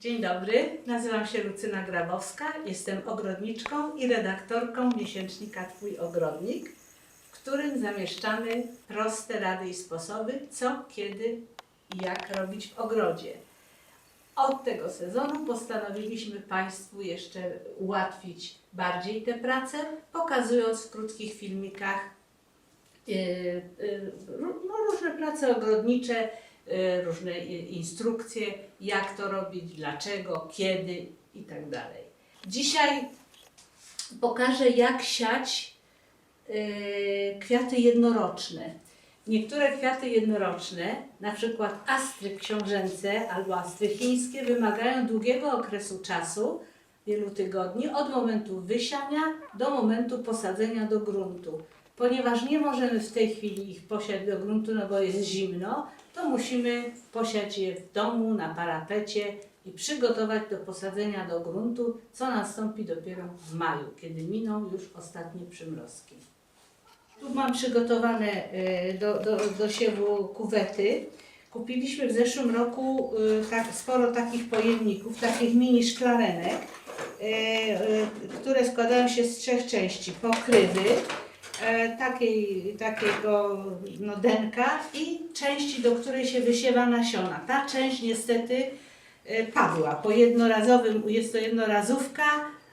Dzień dobry, nazywam się Lucyna Grabowska, jestem ogrodniczką i redaktorką miesięcznika Twój Ogrodnik, w którym zamieszczamy proste rady i sposoby, co, kiedy i jak robić w ogrodzie. Od tego sezonu postanowiliśmy Państwu jeszcze ułatwić bardziej tę pracę, pokazując w krótkich filmikach yy, yy, ró- no, różne prace ogrodnicze, różne i- instrukcje, jak to robić, dlaczego, kiedy i tak. Dzisiaj pokażę, jak siać yy, kwiaty jednoroczne. Niektóre kwiaty jednoroczne, na przykład astry książęce albo astry chińskie, wymagają długiego okresu czasu, wielu tygodni, od momentu wysiania do momentu posadzenia do gruntu. Ponieważ nie możemy w tej chwili ich posiać do gruntu, no bo jest zimno, to musimy posiać je w domu, na parapecie i przygotować do posadzenia do gruntu, co nastąpi dopiero w maju, kiedy miną już ostatnie przymrozki. Tu mam przygotowane y, do, do, do siewu kuwety. Kupiliśmy w zeszłym roku y, tak, sporo takich pojemników, takich mini szklarenek, y, które składają się z trzech części. Pokrywy, e, takiej, takiego no, denka i części, do której się wysiewa nasiona. Ta część niestety e, padła. Po jednorazowym, jest to jednorazówka,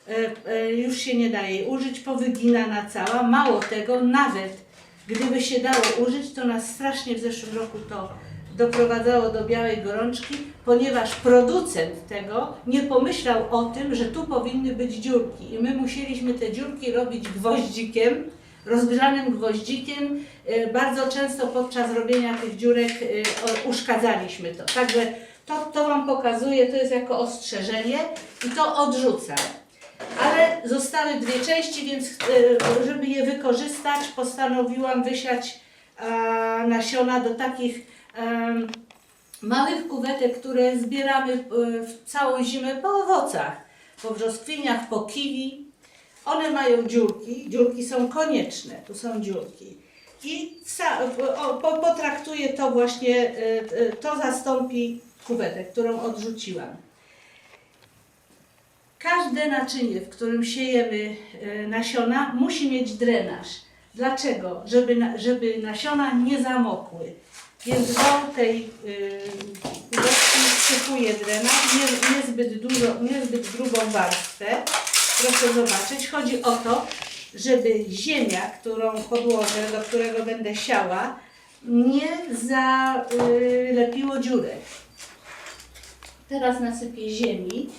e, e, już się nie daje użyć, powyginana cała. Mało tego, nawet gdyby się dało użyć, to nas strasznie w zeszłym roku to doprowadzało do białej gorączki, ponieważ producent tego nie pomyślał o tym, że tu powinny być dziurki i my musieliśmy te dziurki robić gwoździkiem, rozgrzanym gwoździkiem. E, Bardzo często podczas robienia tych dziurek o- uszkadzaliśmy to. Także to, to Wam pokazuję, to jest jako ostrzeżenie i to odrzucam. Ale zostały dwie części, więc e, żeby je wykorzystać, postanowiłam wysiać nasiona do takich małych kuwetek, które zbieramy w całą zimę po owocach, po brzoskwiniach, po kiwi. One mają dziurki, dziurki są konieczne, tu są dziurki. I potraktuję to właśnie, e, e, to zastąpi kuwetę, którą odrzuciłam. Każde naczynie, w którym siejemy e, nasiona, musi mieć drenaż. Dlaczego? Żeby, żeby nasiona nie zamokły. Więc do tej kubeczki wsypuję drenaż, nie, niezbyt dużo, niezbyt grubą warstwę. Proszę zobaczyć. Chodzi o to, żeby ziemia, którą podłożę, do którego będę siała, nie zalepiło dziurek. Teraz nasypię ziemi.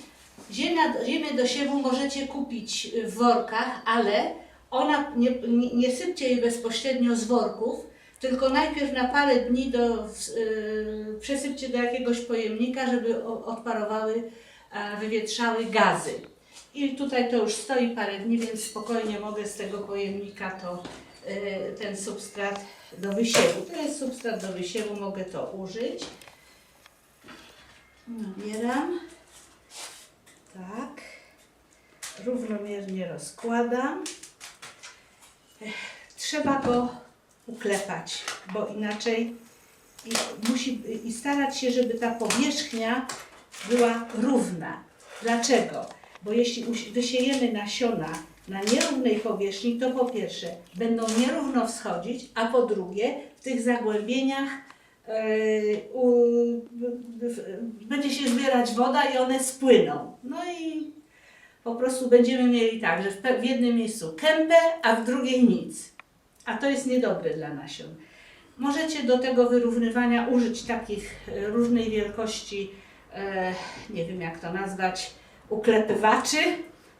Ziemia, ziemię do siewu możecie kupić w workach, ale ona nie, nie, sypcie jej bezpośrednio z worków, tylko najpierw na parę dni do, yy, przesypcie do jakiegoś pojemnika, żeby odparowały, a, wywietrzały gazy. I tutaj to już stoi parę dni, więc spokojnie mogę z tego pojemnika to, yy, ten substrat do wysiewu. To jest substrat do wysiewu, mogę to użyć. Nabieram. Tak. Równomiernie rozkładam. Trzeba go uklepać, bo inaczej i, musi, i starać się, żeby ta powierzchnia była równa. Dlaczego? Bo jeśli wysiejemy nasiona na nierównej powierzchni, to po pierwsze będą nierówno wschodzić, a po drugie w tych zagłębieniach Yy, u, będzie się zbierać woda i one spłyną. No i po prostu będziemy mieli tak, że w, w jednym miejscu kępę, a w drugiej nic. A to jest niedobre dla nasion. Możecie do tego wyrównywania użyć takich e, różnej wielkości, e, nie wiem jak to nazwać, uklepywaczy.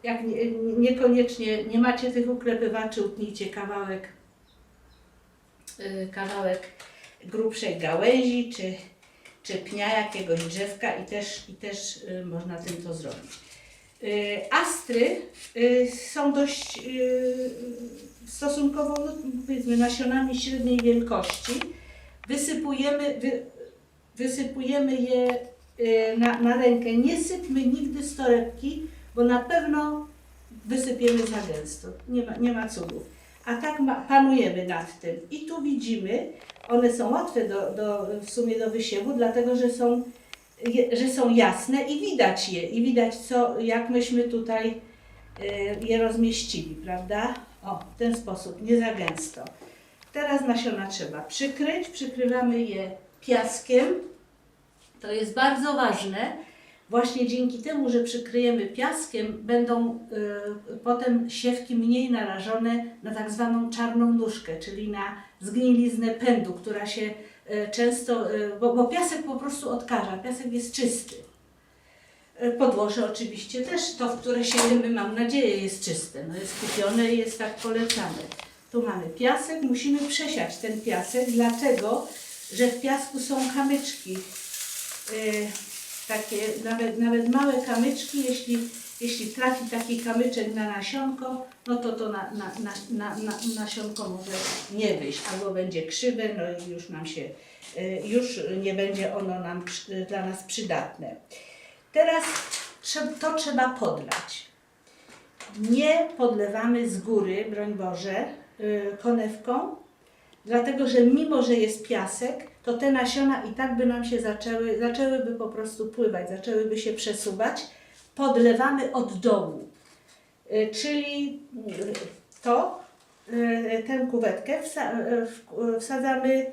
Jak nie, niekoniecznie nie macie tych uklepywaczy, utnijcie kawałek, e, kawałek grubszej gałęzi czy, czy pnia jakiegoś drzewka i też, i też y, można tym to zrobić. Y, astry y, są dość y, stosunkowo, no, powiedzmy, nasionami średniej wielkości. Wysypujemy, wy, wysypujemy je y, na, na rękę. Nie sypmy nigdy z torebki, bo na pewno wysypiemy za gęsto. Nie ma, nie ma cudów. A tak ma, panujemy nad tym. I tu widzimy, one są łatwe do, do, w sumie do wysiewu, dlatego że są że są jasne i widać je, i widać co, jak myśmy tutaj y, je rozmieścili, prawda? O, w ten sposób, nie za gęsto. Teraz nasiona trzeba przykryć, przykrywamy je piaskiem. To jest bardzo ważne. Właśnie dzięki temu, że przykryjemy piaskiem, będą y, potem siewki mniej narażone na tak zwaną czarną nóżkę, czyli na zgniliznę pędu, która się y, często, y, bo, bo piasek po prostu odkaża, piasek jest czysty. Y, Podłoże oczywiście też, to w które siejemy, mam nadzieję, jest czyste. No jest kupione i jest tak polecane. Tu mamy piasek, musimy przesiać ten piasek, dlatego, że w piasku są kamyczki. Y, takie nawet, nawet małe kamyczki, jeśli, jeśli trafi taki kamyczek na nasionko, no to to na, na, na, na, na, nasionko może nie wyjść, albo będzie krzywe, no i już nam się, y, już nie będzie ono nam dla nas przydatne. Teraz to trzeba podlać. Nie podlewamy z góry, broń Boże, y, konewką, dlatego że mimo, że jest piasek, to te nasiona i tak by nam się zaczęły, zaczęłyby po prostu pływać, zaczęłyby się przesuwać. Podlewamy od dołu, Y, czyli y, to, y, tę kuwetkę wsadzamy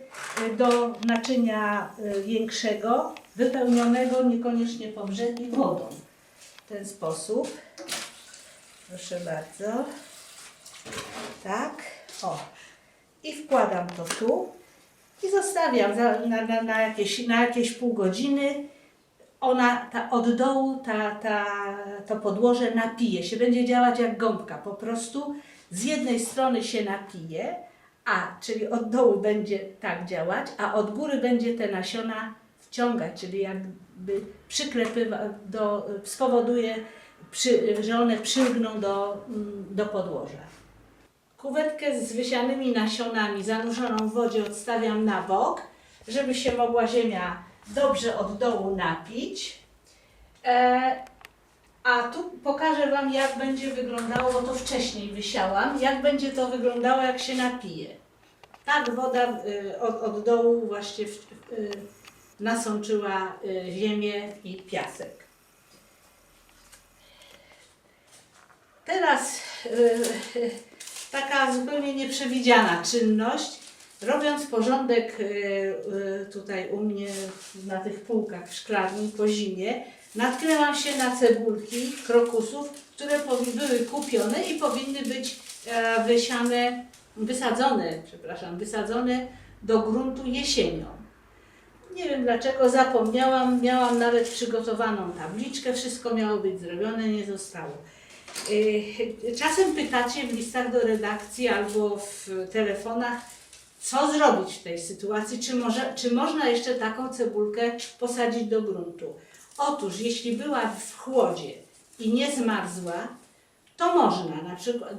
do naczynia większego, wypełnionego niekoniecznie po brzegi wodą. W ten sposób. Proszę bardzo. Tak. O. I wkładam to tu i zostawiam na, na, na, jakieś, na jakieś pół godziny. Ona ta, od dołu ta, ta, to podłoże napije się, będzie działać jak gąbka. Po prostu z jednej strony się napije, a czyli od dołu będzie tak działać, a od góry będzie te nasiona wciągać, czyli jakby przyklepywa, do, spowoduje, przy, że one przylgną do, mm, do podłoża. Kuwetkę z wysianymi nasionami zanurzoną w wodzie odstawiam na bok, żeby się mogła ziemia dobrze od dołu napić. E, a tu pokażę Wam, jak będzie wyglądało, bo to wcześniej wysiałam, jak będzie to wyglądało, jak się napije. Tak woda y, od, od dołu właśnie w, y, nasączyła y, ziemię i piasek. Teraz y, taka zupełnie nieprzewidziana czynność. Robiąc porządek y, y, tutaj u mnie na tych półkach w szklarni po zimie, natknęłam się na cebulki krokusów, które były kupione i powinny być e, wysiane, wysadzone, przepraszam, wysadzone do gruntu jesienią. Nie wiem dlaczego zapomniałam, miałam nawet przygotowaną tabliczkę, wszystko miało być zrobione, nie zostało. Y, Czasem pytacie w listach do redakcji albo w telefonach, co zrobić w tej sytuacji, czy, może, czy można jeszcze taką cebulkę posadzić do gruntu. Otóż, jeśli była w chłodzie i nie zmarzła, to można. Na przykład,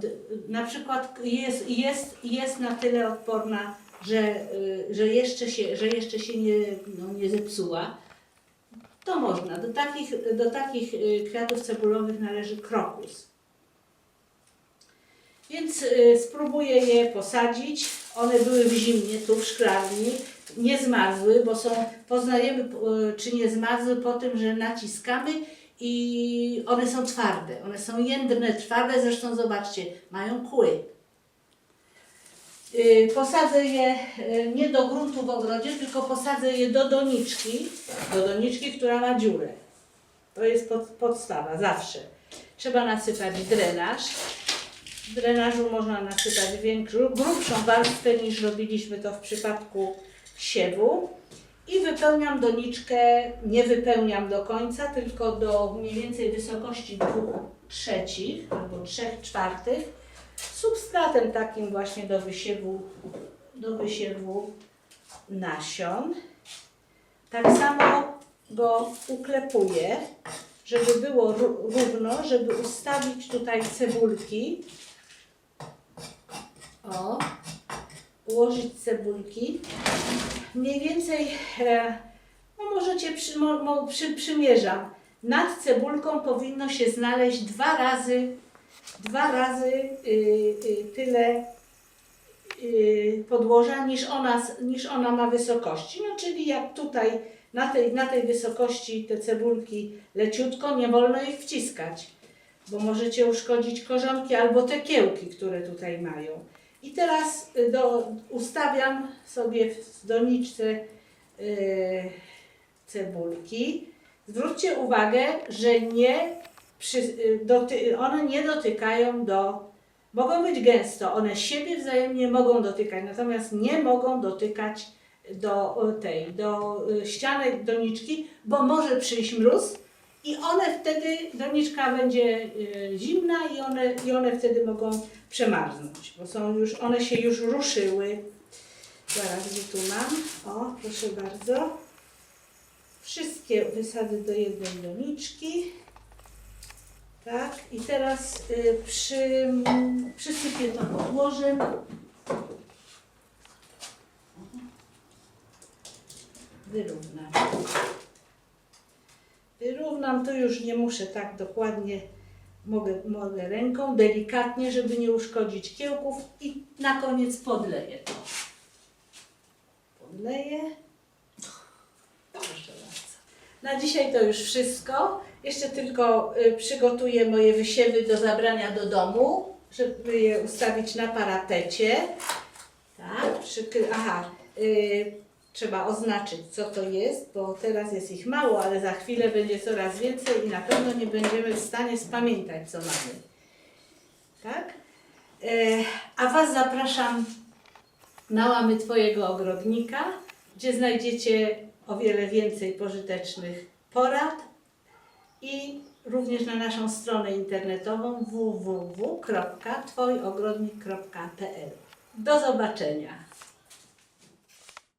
na przykład jest, jest, jest na tyle odporna, że, y, że jeszcze się, że jeszcze się nie, no, nie zepsuła. To można. Do takich, do takich y, kwiatów cebulowych należy krokus. Więc y, spróbuję je posadzić. One były w zimnie, tu w szklarni. Nie zmarzły, bo są, poznajemy y, czy nie zmarzły po tym, że naciskamy i one są twarde. One są jędrne, twarde, zresztą zobaczcie, mają kły. Y, Posadzę je y, nie do gruntu w ogrodzie, tylko posadzę je do doniczki, do doniczki, która ma dziurę. To jest pod, podstawa, zawsze. Trzeba nasypać drenaż. Drenażu można nasypać większą, grubszą warstwę niż robiliśmy to w przypadku siewu. I wypełniam doniczkę, nie wypełniam do końca, tylko do mniej więcej wysokości dwóch trzecich albo trzech czwartych substratem takim właśnie do wysiewu, do wysiewu nasion. Tak samo go uklepuję, żeby było ró- równo, żeby ustawić tutaj cebulki. O, ułożyć cebulki. Mniej więcej, e, no możecie, przy, mo, przy, przymierzam. Nad cebulką powinno się znaleźć dwa razy, dwa razy y, y, tyle y, podłoża niż ona, niż ona ma wysokości. No czyli jak tutaj na tej, na tej wysokości te cebulki leciutko, nie wolno ich wciskać, bo możecie uszkodzić korzonki albo te kiełki, które tutaj mają. I teraz do, ustawiam sobie w doniczce cebulki. Zwróćcie uwagę, że nie przy, y, doty, one nie dotykają do, mogą być gęsto, one siebie wzajemnie mogą dotykać, natomiast nie mogą dotykać do tej, do y, ściany doniczki, bo może przyjść mróz i one wtedy, doniczka będzie y, zimna i one, i one wtedy mogą przemarznąć, bo są już, one się już ruszyły. Zaraz, gdzie tu mam? O, proszę bardzo. Wszystkie wysadzę do jednej doniczki. Tak, i teraz y, przy, przysypię to podłożem. Wyrównam. Wyrównam, tu już nie muszę tak dokładnie, mogę, mogę ręką, delikatnie, żeby nie uszkodzić kiełków i na koniec podleję to. Podleję. Na dzisiaj to już wszystko. Jeszcze tylko y, przygotuję moje wysiewy do zabrania do domu, żeby je ustawić na paratecie. Tak, aha, y, trzeba oznaczyć co to jest, bo teraz jest ich mało, ale za chwilę będzie coraz więcej i na pewno nie będziemy w stanie spamiętać co mamy. Tak? E, a Was zapraszam na łamy Twojego ogrodnika, gdzie znajdziecie o wiele więcej pożytecznych porad i również na naszą stronę internetową www.twojogrodnik.pl. Do zobaczenia.